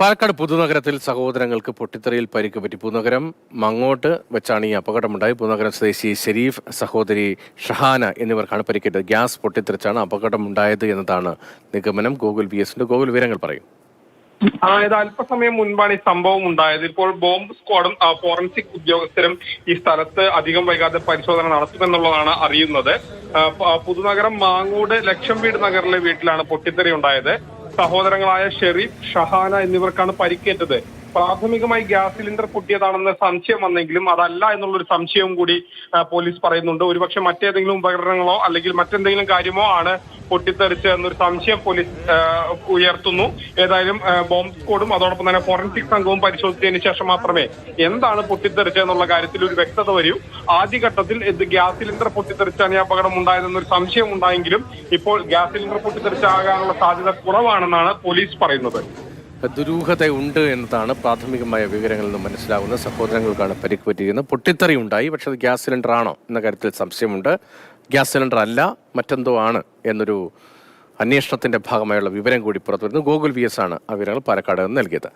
പാലക്കാട് പുതുനഗരത്തിൽ സഹോദരങ്ങൾക്ക് പൊട്ടിത്തെറിയിൽ പരിക്ക് പറ്റി. പുതുനഗരം മങ്ങോട്ട് വെച്ചാണ് ഈ അപകടമുണ്ടായി പുതുനഗരം സ്വദേശി ഷെരീഫ് സഹോദരി ഷഹാന എന്നിവർക്കാണ് പരിക്കേറ്റത്. ഗ്യാസ് പൊട്ടിത്തെറിച്ചാണ് അപകടമുണ്ടായത് എന്നതാണ് നിഗമനം. ഗൂഗിൾ വി എസിന്റെ ഗൂഗിൾ വിവരങ്ങൾ പറയും. ഇത് അല്പസമയം മുൻപാണ് ഈ സംഭവം ഉണ്ടായത്. ഇപ്പോൾ ബോംബ് സ്ക്വാഡും ഫോറൻസിക് ഉദ്യോഗസ്ഥരും ഈ സ്ഥലത്ത് അധികം വൈകാതെ പരിശോധന നടത്തുമെന്നുള്ളതാണ് അറിയുന്നത്. പുതുനഗരം മാങ്ങോട് ലക്ഷം വീട് നഗറിലെ വീട്ടിലാണ് പൊട്ടിത്തെറി ഉണ്ടായത്. സഹോദരങ്ങളായ ഷെറീഫ് ഷഹാന എന്നിവർക്കാണ് പരിക്കേറ്റത്. പ്രാഥമികമായി ഗ്യാസ് സിലിണ്ടർ പൊട്ടിയതാണെന്ന സംശയം വന്നെങ്കിലും അതല്ല എന്നുള്ളൊരു സംശയവും കൂടി പോലീസ് പറയുന്നുണ്ട്. ഒരുപക്ഷെ മറ്റേതെങ്കിലും ഉപകരണങ്ങളോ അല്ലെങ്കിൽ മറ്റെന്തെങ്കിലും കാര്യമോ ആണ് പൊട്ടിത്തെറിച്ച് എന്നൊരു സംശയം പോലീസ് ഉയർത്തുന്നു. ഏതായാലും ബോംബ് സ്ക്വാഡും അതോടൊപ്പം തന്നെ ഫോറൻസിക് സംഘവും പരിശോധിച്ചതിന് ശേഷം മാത്രമേ എന്താണ് പൊട്ടിത്തെറിച്ചത് എന്നുള്ള കാര്യത്തിൽ ഒരു വ്യക്തത വരൂ. ആദ്യഘട്ടത്തിൽ ഇത് ഗ്യാസ് സിലിണ്ടർ പൊട്ടിത്തെറിച്ചാണ് ഈ അപകടം ഉണ്ടായതെന്നൊരു സംശയം ഉണ്ടായെങ്കിലും ഇപ്പോൾ ഗ്യാസ് സിലിണ്ടർ പൊട്ടിത്തെറിച്ചാകാനുള്ള സാധ്യത കുറവാണെന്നാണ് പോലീസ് പറയുന്നത്. ദുരൂഹതയുണ്ട് എന്നതാണ് പ്രാഥമികമായ വിവരങ്ങളിൽ നിന്ന് മനസ്സിലാകുന്നത് സഹോദരങ്ങൾക്കാണ് പരിക്ക് പറ്റിയിരിക്കുന്നത് പൊട്ടിത്തെറി ഉണ്ടായി പക്ഷേ അത് ഗ്യാസ് സിലിണ്ടർ ആണോ എന്ന കാര്യത്തിൽ സംശയമുണ്ട്. ഗ്യാസ് സിലിണ്ടർ അല്ല മറ്റെന്തോ ആണ് എന്നൊരു അന്വേഷണത്തിന്റെ ഭാഗമായുള്ള വിവരം കൂടി പുറത്തുവരുന്നു. ഗൂഗിൾ വി എസ് ആണ് ആ വിവരങ്ങൾ പാലക്കാട് നിന്ന് നൽകിയത്.